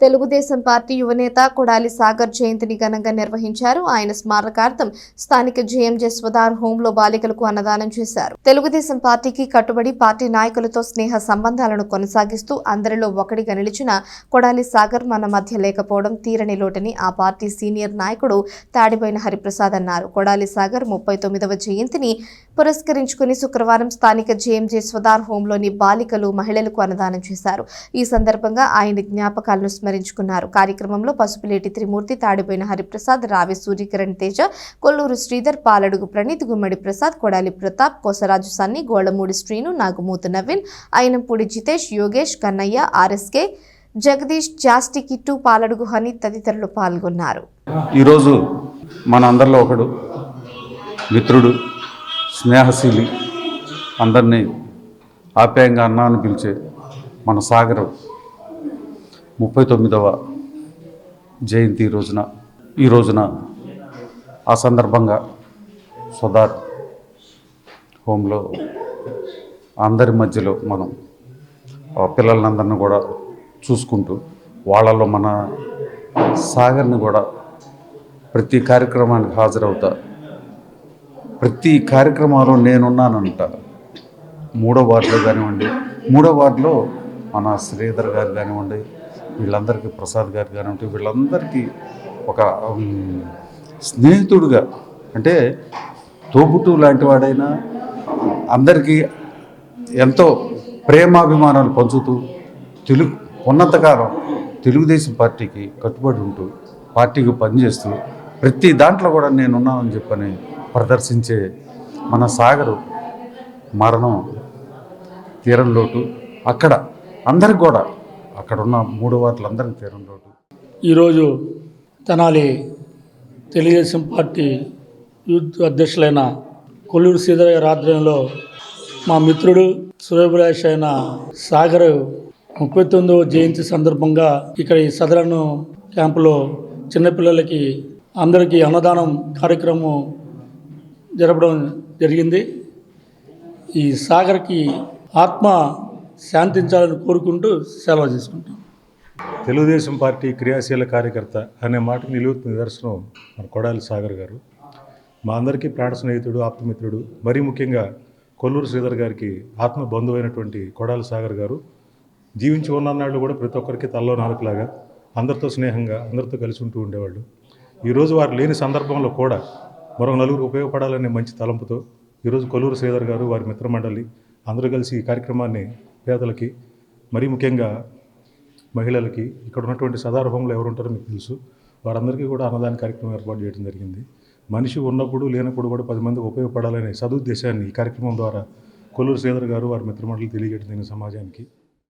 Telugu Desam party యువనేత కొడాలి సాగర్ జయంతిని ఘనంగా నిర్వహించారు. ఆయన స్మారకార్థం స్థానిక జేఎంజే స్వదార్ హోంలో బాలికలకు అన్నదానం చేశారు. తెలుగుదేశం పార్టీకి కట్టుబడి పార్టీ నాయకులతో స్నేహ సంబంధాలను కొనసాగిస్తూ అందరిలో ఒకటిగా నిలిచిన కొడాలి సాగర్ మన మధ్య లేకపోవడం తీరని లోటని ఆ పార్టీ సీనియర్ నాయకుడు తాడిపోయిన హరిప్రసాద్ అన్నారు. కొడాలి సాగర్ ముప్పై తొమ్మిదవ జయంతిని పురస్కరించుకుని శుక్రవారం స్థానిక జేఎంజే స్వదార్ హోంలోని బాలికలు మహిళలకు అన్నదానం చేశారు. ఈ సందర్భంగా ఆయన జ్ఞాపకాలను స్మరించుకున్నారు. కార్యక్రమంలో పసుపులేటి త్రిమూర్తి తాడిపోయిన హరిప్రసాద్ రావి సూర్యకిరణ్ తేజ కొల్లూరు శ్రీధర్ పాలడుగు ప్రణీత్ గుమ్మడి ప్రసాద్ కొడాలి ప్రతాప్ కోసరాజు సన్ని గోళమూడి శ్రీను నాగుమూతు నవీన్ అయినంపూడి జితేష్ యోగేష్ కన్నయ్య ఆర్ఎస్కే జగదీష్ జాస్టి కిట్టు పాలడుగు హని తదితరులు పాల్గొన్నారు. ఈరోజు మన అందరిలో ఒకడు మిత్రుడు స్నేహశీలి అందరినీ ఆప్యాయంగా అన్న అని పిలిచే మన సాగరం ముప్పై తొమ్మిదవ జయంతి రోజున ఈ రోజున ఆ సందర్భంగా సుధార్ హోంలో అందరి మధ్యలో మనం ఆ కూడా చూసుకుంటూ వాళ్ళలో మన సాగర్ని కూడా ప్రతి కార్యక్రమానికి హాజరవుతా ప్రతి కార్యక్రమంలో నేనున్నానంట. మూడో వార్డులో కానివ్వండి మూడో వార్డులో మన శ్రీధర్ గారు కానివ్వండి వీళ్ళందరికీ ప్రసాద్ గారు కానివ్వండి వీళ్ళందరికీ ఒక స్నేహితుడుగా అంటే తోబుట్టు లాంటి వాడైనా అందరికీ ఎంతో ప్రేమాభిమానాలు పంచుతూ తెలుగు ఉన్నంతకాలం తెలుగుదేశం పార్టీకి కట్టుబడి ఉంటూ పార్టీకి పనిచేస్తూ ప్రతి దాంట్లో కూడా నేనున్నానని చెప్పని ప్రదర్శించే మన సాగరు మరణం తీరం లోటు అక్కడ అందరికి కూడా అక్కడ ఉన్న మూడు వార్తలందరికీ తీరం రోడ్డు. ఈరోజు తెనాలి తెలుగుదేశం పార్టీ యూత్ అధ్యక్షులైన కొల్లూరు శ్రీధర్ గారి ఆధ్వర్యంలో మా మిత్రుడు సూర్యభిలాష్ అయిన సాగర్ ముప్పై తొమ్మిదవ జయంతి సందర్భంగా ఇక్కడ ఈ సదరను క్యాంపులో చిన్నపిల్లలకి అందరికీ అన్నదానం కార్యక్రమం జరపడం జరిగింది. ఈ సాగర్కి ఆత్మ శాంతించాలని కోరుకుంటూ సెలవు తీసుకుంటాం తెలుగుదేశం పార్టీ క్రియాశీల కార్యకర్త అనే మాటకు నిలువుతున్న నిదర్శనం మన కొడాలి సాగర్ గారు. మా అందరికీ ప్రాణ స్నేహితుడు ఆప్తమిత్రుడు మరీ ముఖ్యంగా కొల్లూరు శ్రీధర్ గారికి ఆత్మ బంధువైనటువంటి కొడాలి సాగర్ గారు. జీవించి ఉన్ననాళ్ళు కూడా ప్రతి ఒక్కరికి తల్లో నాలుకలాగా అందరితో స్నేహంగా అందరితో కలిసి ఉంటూ ఉండేవాళ్ళు. ఈరోజు వారు లేని సందర్భంలో కూడా మరొక నలుగురు ఉపయోగపడాలనే మంచి తలంపుతో ఈరోజు కొల్లూరు శ్రీధర్ గారు వారి మిత్రమండలి అందరూ కలిసి ఈ కార్యక్రమాన్ని పేదలకి మరీ ముఖ్యంగా మహిళలకి ఇక్కడ ఉన్నటువంటి సదారూపంలో ఎవరు ఉంటారో మీకు తెలుసు. వారందరికీ కూడా అన్నదాన కార్యక్రమం ఏర్పాటు చేయడం జరిగింది. మనిషి ఉన్నప్పుడు లేనప్పుడు కూడా పది మందికి ఉపయోగపడాలనే సదుద్దేశాన్ని ఈ కార్యక్రమం ద్వారా కొల్లూరు శ్రీధర్ గారు వారి మిత్రమండలి తెలియజేయడం జరిగింది సమాజానికి.